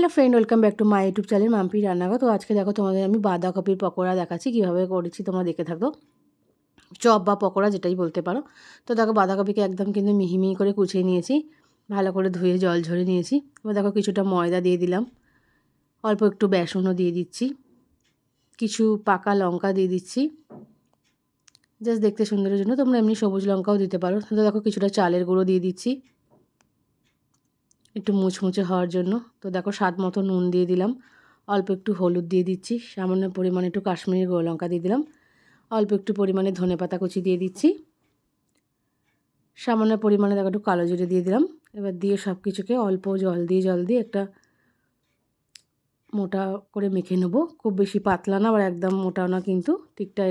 Hello friend, welcome back to my YouTube channel Mampi Rannaghar. তো আজকে দেখো তোমাদের আমি বাঁধাকপির পকোড়া দেখাচ্ছি, কীভাবে করেছি তোমরা দেখে থাকো। চপ বা পকোড়া যেটাই বলতে পারো। তো দেখো বাঁধাকপিকে একদম কিন্তু মিহি মিহি করে কুচিয়ে নিয়েছি, ভালো করে ধুয়ে জল ঝরে নিয়েছি। এবার দেখো কিছুটা ময়দা দিয়ে দিলাম, অল্প একটু বেসনও দিয়ে দিচ্ছি, কিছু পাকা লঙ্কা দিয়ে দিচ্ছি। জাস্ট দেখতে সুন্দরের জন্য, তোমরা এমনি সবুজ লঙ্কাও দিতে পারো। তো দেখো কিছুটা চালের গুঁড়ো দিয়ে দিচ্ছি। একটু মুচমুচে হওয়ার জন্য। তো দেখো স্বাদ মতো নুন দিয়ে দিলাম। অল্প একটু হলুদ দিয়ে দিচ্ছি। সামান্য পরিমাণে একটু কাশ্মীরি গোল লঙ্কা দিয়ে দিলাম। অল্প একটু পরিমাণে ধনে পাতা কুচি দিয়ে দিচ্ছি। সামান্য পরিমাণে দেখো একটু কালো জিরে দিয়ে দিলাম। এবার দিয়ে সব কিছুকে অল্প জল দিয়ে জল দিয়ে একটা মোটা করে মেখে নেব। খুব বেশি পাতলা না, আবার একদম মোটাও না কিন্তু। ঠিকটা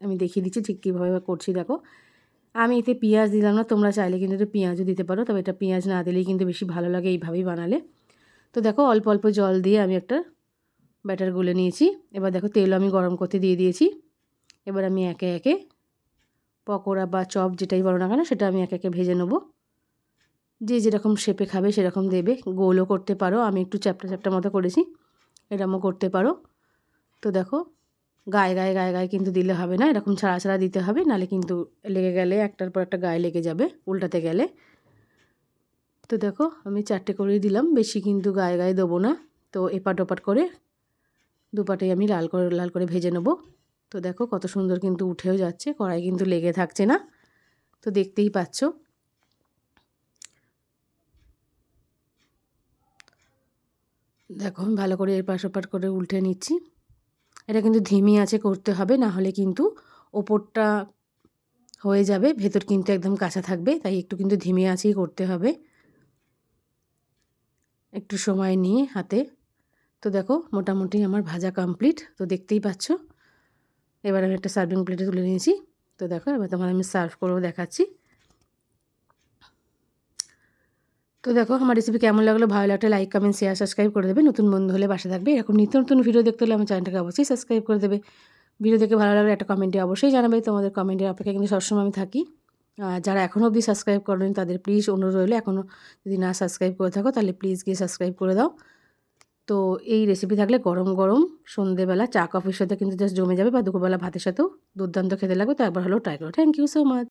আমি দেখিয়ে দিচ্ছি ঠিক কীভাবে করছি, দেখো। আমি এতে পেঁয়াজ দিলাম না, তোমরা চাইলে কিন্তু একটু পেঁয়াজও দিতে পারো, তবে এটা পেঁয়াজ না দিলেই কিন্তু বেশি ভালো লাগে এইভাবেই বানালে। তো দেখো, অল্প অল্প জল দিয়ে আমি একটা ব্যাটার গুলে নিয়েছি। এবার দেখো, তেলও আমি গরম করতে দিয়ে দিয়েছি। এবার আমি একে একে পকোড়া বা চপ যেটাই বলো না কেন, সেটা আমি একে একে ভেজে নেব। যে যেরকম শেপে খাবে সেরকম দেবে। গোলও করতে পারো, আমি একটু চ্যাপটা চ্যাপটা মতো করেছি এরকমও করতে পারো। তো দেখো গায়ে গায়ে গায়ে গায়ে কিন্তু দিলে হবে না। এরকম ছাড়া ছাড়া দিতে হবে। নালে কিন্তু লেগে গেলে একটার পর একটা গায়ে লেগে যাবে, উল্টাতে গেলে। তো দেখো, আমি চারটে করেই দিলাম। বেশি কিন্তু গায়ে গায়ে দেবো না। তো এপাট ওপাট করে দুপাটেই আমি লাল করে লাল করে ভেজে নেব। তো দেখো, কত সুন্দর কিন্তু উঠেও যাচ্ছে। কড়াই কিন্তু লেগে থাকছে না। তো দেখতেই পাচ্ছ। দেখো, আমি ভালো করে এর পাশ ওপাট করে উল্টে নিচ্ছি। এটা কিন্তু ধিমি আছে করতে হবে, না হলে কিন্তু ওপরটা হয়ে যাবে, ভেতর কিন্তু একদম কাঁচা থাকবে, তাই একটু কিন্তু ধিমি আছেই করতে হবে। একটু সময় নিয়ে হাতে। তো দেখো, মোটামুটি আমার ভাজা কমপ্লিট তো দেখতেই পাচ্ছ। এবার আমি একটা সার্ভিং প্লেটে তুলে নিয়েছি। তো দেখো, এবার তোমার আমি সার্ভ করেও দেখাচ্ছি। তো দেখো, আমার রেসিপি কেমন লাগল ভালো লাগলে লাইক কমেন্ট শেয়ার সাবস্ক্রাইব করে দেবে। নতুন বন্ধু হলে বাসা থাকবে। এরকম নিত্য নতুন ভিডিও দেখতে হলে আমার চ্যানেলটাকে অবশ্যই সাবস্ক্রাইব করে দেবে। ভিডিও দেখে ভালো লাগলে একটা কমেন্টে অবশ্যই জানাবে। তোমাদের কমেন্টের অপেক্ষা কিন্তু সবসময় আমি থাকি। যারা এখনও অবধি সাবস্ক্রাইব করেন, তাদের প্লিজ অনুরোধ রইলে এখনও যদি না সাবস্ক্রাইব করে থাকো, তাহলে প্লিজ গিয়ে সাবস্ক্রাইব করে দাও। তো এই রেসিপি থাকলে গরম গরম সন্ধেবেলা চা কফির সাথে কিন্তু জাস্ট জমে যাবে বা দুপুরবেলা ভাতের সাথেও দুর্দান্ত খেতে লাগবে। তো একবার হলেও ট্রাই করো। Thank you so much